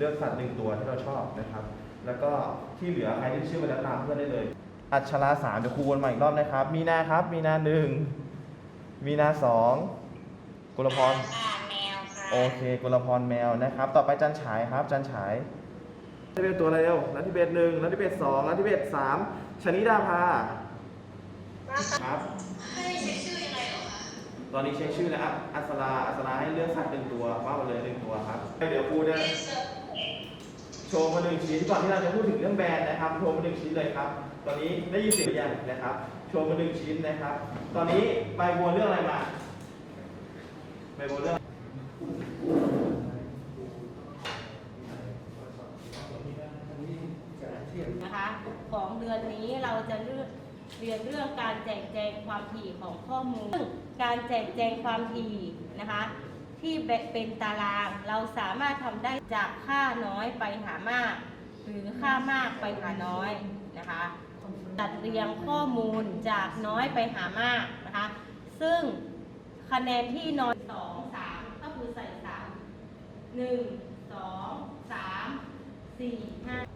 นั้นเลือกสัตว์หนึ่งตัวที่เราชอบนะครับ แล้วก็ที่เหลือใครที่ชื่อมาแล้วตามเพื่อนได้เลย อัชราสามเดี๋ยวครูวนมาอีกรอบนะครับ มีนาครับ มีนาหนึ่งมีนาสองกุลพรค่ะแมวค่ะโอเคกุลพรแมวนะครับ ต่อไปจันฉายครับ จันฉายนัทธิเบศตัวอะไรเร็วนัทธิเบศหนึ่งนัทธิเบศสองนัทธิเบศสามชนิดาภาครับให้ใช้ชื่อยังไงเหรอคะตอนนี้เช็คชื่อแล้วอัศราอัศราให้เลือกสัตว์หนึ่งตัวว่ามาเลยหนึ่งตัวครับเดี๋ยวครูจะ โชว์มาหนึ่งชิ้นก่อนที่เราจะพูดถึงเรื่องแบรนด์นะครับ โชว์มาหนึ่งชิ้นเลยครับ ตอนนี้ได้ยินเสียงหรือยังนะครับ โชว์มาหนึ่งชิ้นนะครับ ตอนนี้ใบบัวเรื่องอะไรมาใบบัวเรื่องนะคะของเดือนนี้เราจะเลือกเรียนเรื่องการแจกแจงความถี่ของข้อมูลซึ่งการแจกแจงความถี่นะคะ ที่เป็นตาราง เราสามารถทำได้จากค่าน้อยไปหามาก หรือค่ามากไปหาน้อยนะคะจัดเรียงข้อมูลจากน้อยไปหามากนะคะ ซึ่งคะแนนที่น้อยสองสามก็คือใส่สามหนึ่งสองสามสี่ห้า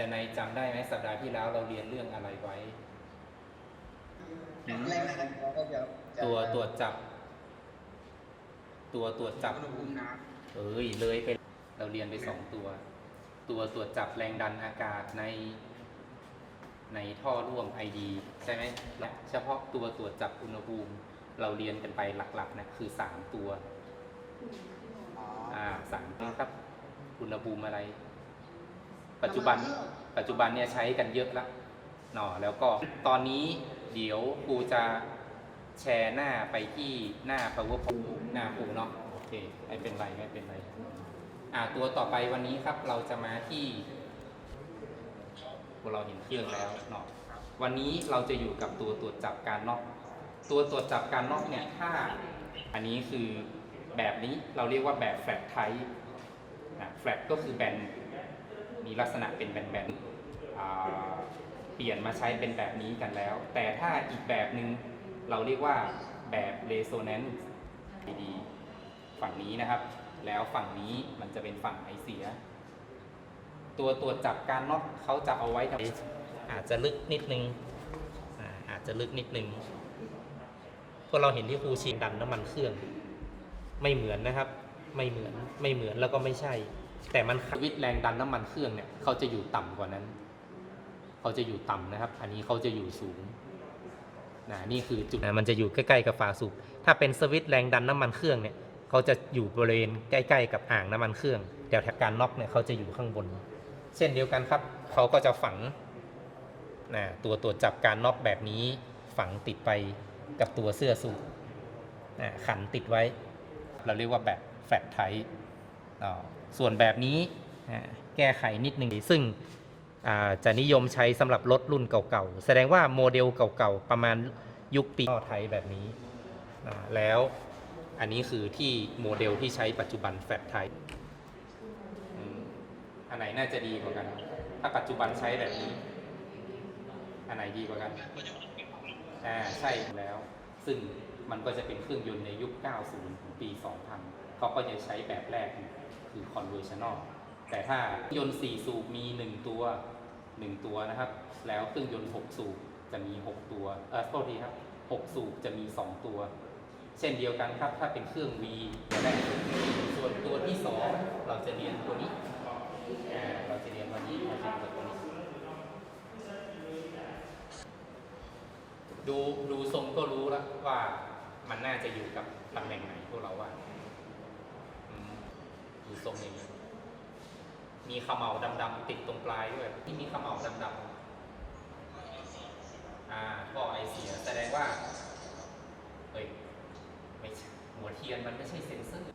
แต่ในจำได้ไหมสัปดาห์ที่แล้วเราเรียนเรื่องอะไรไว้ แรกนะครับเราก็จะจะตัวตรวจจับ ตัวตรวจจับ อุณหภูมิน้เอ้ยเลยไปเราเรียนไปสองตัว ตัวตรวจจับแรงดันอากาศใน ในท่อร่วมไอดีใช่ไหมและเฉพาะตัวตรวจจับอุณหภูมิ เราเรียนกันไปหลักๆนะคือสามตัวำอ๋ออ่าสามตัวครับ อุณหภูมิอะไร ปัจจุบันปัจจุบันเนี่ยใช้กันเยอะละหนอแล้วก็ตอนนี้เดี๋ยวครูจะแชร์หน้าไปที่หน้า powerpoint หน้าครูเนาะโอเคไม่เป็นไรไม่เป็นไรอ่าตัวต่อไปวันนี้ครับเราจะมาที่พวกเราเห็นเครื่องแล้วเนาะวันนี้เราจะอยู่กับตัวตรวจจับการน็อกตัวตรวจจับการน็อกเนี่ยถ้าอันนี้คือแบบนี้เราเรียกว่าแบบแฟลตไทป์แฟลตก็คือแบน มีลักษณะเป็นแบนๆเปลี่ยนมาใช้เป็นแบบนี้กันแล้ว แต่ถ้าอีกแบบหนึ่งเราเรียกว่าแบบ resonance ดีฝั่งนี้นะครับ แล้วฝั่งนี้มันจะเป็นฝั่งไอเสีย ตัวตรวจจับการน็อกเขาจะเอาไว้ทำอาจจะลึกนิดนึงอาอาจจะลึกนิดนึงพวกเราเห็นที่ครูชิงดันน้ำมันเครื่อง ไม่เหมือนนะครับ ไม่เหมือนไม่เหมือนแล้วก็ไม่ใช่ แต่มันวิทย์แรงดันน้ำมันเครื่องเนี่ยเขาจะอยู่ต่ำกว่านั้น เขาจะอยู่ต่ำนะครับ อันนี้เขาจะอยู่สูงนะนี่คือจุดนะมันจะอยู่ใกล้ๆกับฝาสูบถ้าเป็นสวิตช์แรงดันน้ำมันเครื่องเนี่ยเขาจะอยู่บริเวณใกล้ๆกับอ่างน้ำมันเครื่องแต่แถบการน็อกเนี่ยเขาจะอยู่ข้างบน เช่นเดียวกันครับเขาก็จะฝังนะตัวตรวจจับการน็อกแบบนี้ฝังติดไปกับตัวเสื้อสูบนะขันติดไว้ เราเรียกว่าแบบแฟลตไทป์ อ่าส่วนแบบนี้แก้ไขนิดหนึ่งซึ่งจะนิยมใช้สำหรับรถรุ่นเก่าๆ แสดงว่าโมเดลเก่าๆ ประมาณยุคปีไทยแบบนี้ แล้วอันนี้คือที่โมเดลที่ใช้ปัจจุบันแฟลตไทป์อืมอันไหนน่าจะดีกว่ากัน ถ้าปัจจุบันใช้แบบนี้ อันไหนดีกว่ากันอ่าใช่แล้ว ซึ่งมันก็จะเป็นเครื่องยนต์ในยุค 90ถึงปี 2000 เขาก็จะใช้แบบแรกอยู่ คือ conventional แต่ถ้ายนต์ 4 สูบมี 1 ตัว 1 ตัวนะครับ แล้วเครื่องยนต์ 6 สูบจะมี 6 ตัว เออโทษทีครับ 6 สูบจะมี 2 ตัว เช่นเดียวกันครับ ถ้าเป็นเครื่อง V จะได้ส่วนตัวที่ 2 เราจะเรียนตัวนี้เราจะเรียนวันนี้โอเคกดตรงนี้ ดูดูทรงก็รู้แล้วว่ามันน่าจะอยู่กับตำแหน่งไหนพวกเราว่า ดูทรงอย่างนี้ มีเขมเหลาดำๆติดตรงปลายด้วยที่มีเขมเหลาดำๆอ่าท่อไอเสียแสดงว่าเฮ้ยไม่ใช่หัวเทียนมันไม่ใช่เซ็นเซอร์